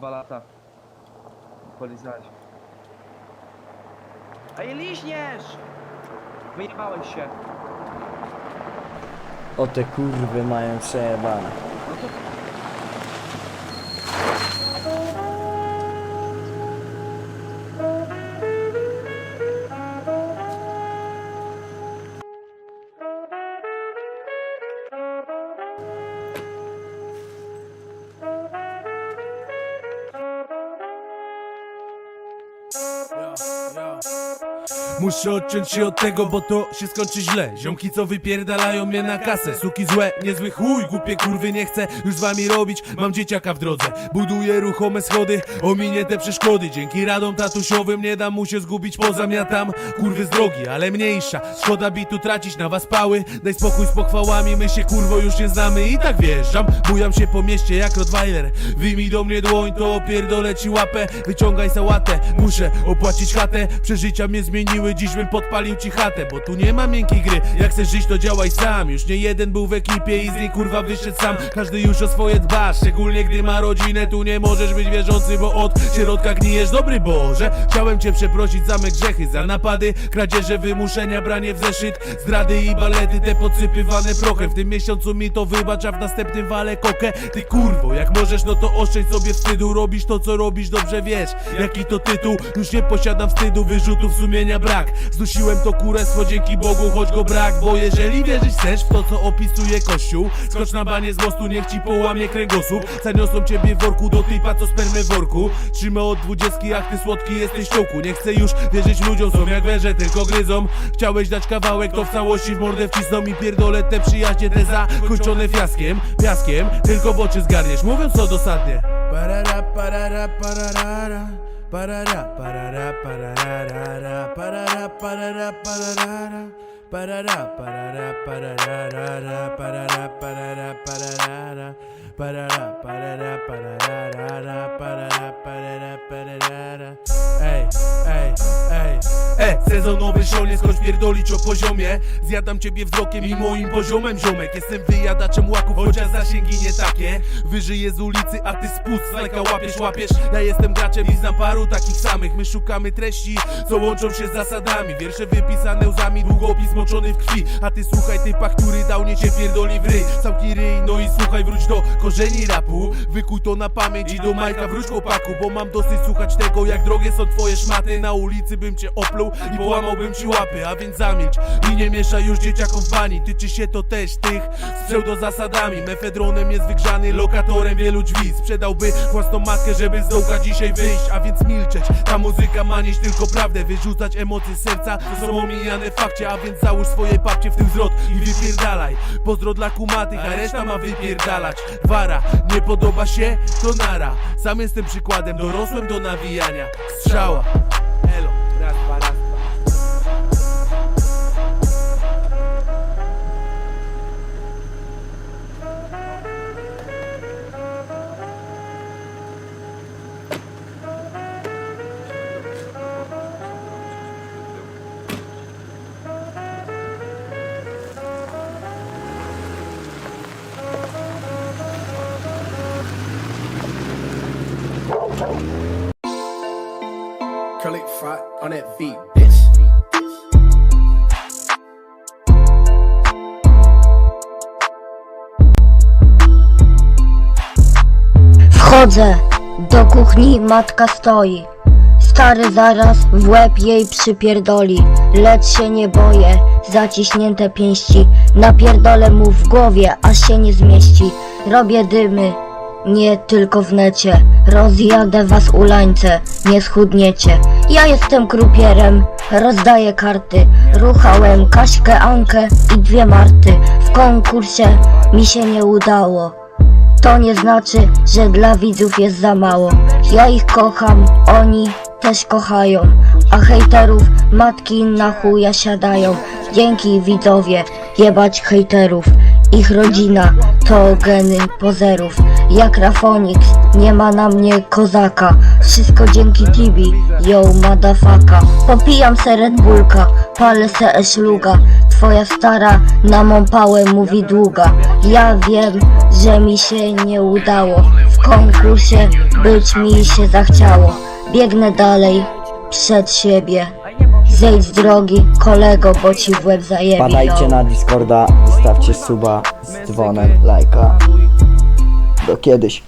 dwa lata. Polizałeś. Ej, liźniesz! Wyjebałeś się. O te kurwy mają przejebane. No to... Muszę odciąć się od tego, bo to się skończy źle. Ziomki co wypierdalają mnie na kasę. Suki złe, niezły chuj, głupie kurwy nie chcę Już z wami robić, mam dzieciaka w drodze Buduję ruchome schody, ominie te przeszkody. Dzięki radom tatusiowym nie dam mu się zgubić Pozamiatam kurwy z drogi, ale mniejsza. Szkoda bitu tracić na was pały. Daj spokój z pochwałami, my się kurwo już nie znamy. I tak wjeżdżam, bujam się po mieście jak Rottweiler. Wyjmij do mnie dłoń, to opierdolę ci łapę. Wyciągaj sałatę, muszę opłacić chatę. Przeżycia mnie zmieniły, dziś bym podpalił ci chatę Bo tu nie ma miękkiej gry, jak chcesz żyć to działaj sam. Już nie jeden był w ekipie i z niej kurwa wyszedł sam. Każdy już o swoje dba, szczególnie gdy ma rodzinę. Tu nie możesz być wierzący, bo od środka gnijesz. Dobry Boże, chciałem cię przeprosić za me grzechy Za napady, kradzieże, wymuszenia, branie w zeszyt Zdrady i balety, te podsypywane prochem W tym miesiącu mi to wybacz, a w następnym wale kokę. Ty kurwo, jak możesz no to oszczędź sobie wstydu. Robisz to co robisz, dobrze wiesz Jaki to tytuł, już nie posiadam wstydu Wyrzutów sumienia brak Zdusiłem to kurestwo dzięki Bogu, choć go brak Bo jeżeli wierzyć chcesz w to co opisuje Kościół Skocz na banie z mostu, niech ci połamie kręgosłup. Zaniosą ciebie w worku do typa co spermy w worku. Trzymę od dwudziestki, jak ty słodki jesteś czołku Nie chcę już wierzyć ludziom, są jak węże, tylko gryzą. Chciałeś dać kawałek, to w całości w mordę wcisną mi pierdolę te przyjaźnie te zakończone fiaskiem Piaskiem, tylko w oczy zgarniesz, mówiąc co dosadnie. Parara, parara, Parara, parara, pararara Parara, parara, pararara Parara, parara, pararara Parara, parara, pararara Parara, parara, pararara Parara, parara, pararara Ej, ej, ej E, sezonowy nie skąd pierdolić o poziomie. Zjadam ciebie wzrokiem i moim poziomem ziomek. Jestem wyjadaczem łaków, chociaż zasięgi nie takie. Wyżyję z ulicy, a ty z lajka łapiesz, łapiesz. Ja jestem graczem i znam paru takich samych. My szukamy treści, co łączą się z zasadami. Wiersze wypisane łzami, długopis moczony w krwi. A ty słuchaj typa, który dał nie cię pierdoli w ryj. Całki ryj, no i słuchaj, wróć do korzeni rapu. Wykuj to na pamięć i do Majka wróć chłopaku Bo mam dosyć słuchać tego, jak drogie są twoje szmaty. Na ulicy bym cię opluł i połamałbym ci łapy A więc zamilcz. I nie mieszaj już dzieciakom w bani Tyczy się to też tych z pseudozasadami. Mefedronem jest wygrzany lokatorem wielu drzwi. Sprzedałby własną matkę, żeby z dołka dzisiaj wyjść A więc milczeć, ta muzyka ma nieść tylko prawdę Wyrzucać emocje z serca, to są omijane fakcie A więc załóż swoje papcie w tym zwrot i wypierdalaj. Pozdro dla kumatych, a reszta ma wypierdalać. Wara, nie podoba się? To nara. Sam jestem przykładem, dorosłem do nawijania. Strzała. Elo, On that beat. Wchodzę do kuchni, matka stoi. Stary zaraz w łeb jej przypierdoli. Lecz się nie boję, zaciśnięte pięści. Napierdolę mu w głowie, aż się nie zmieści. Robię dymy, nie tylko w necie. Rozjadę was ulańce, nie schudniecie. Ja jestem krupierem, rozdaję karty. Ruchałem Kaśkę, Ankę i dwie Marty. W konkursie mi się nie udało. To nie znaczy, że dla widzów jest za mało. Ja ich kocham, oni też kochają. A hejterów matki na chuja siadają. Dzięki widzowie, jebać hejterów. Ich rodzina to geny pozerów. Jak Rafonix, nie ma na mnie kozaka. Wszystko dzięki Tibi, yo madafaka. Popijam se Red Bullka, palę se eszluga. twoja stara na mą pałę mówi długa Ja wiem, że mi się nie udało W konkursie być mi się zachciało Biegnę dalej, przed siebie Zejdź z drogi, kolego, bo ci w łeb zajebie Padajcie na Discorda, zostawcie suba z dzwonem, lajka. Do kiedyś.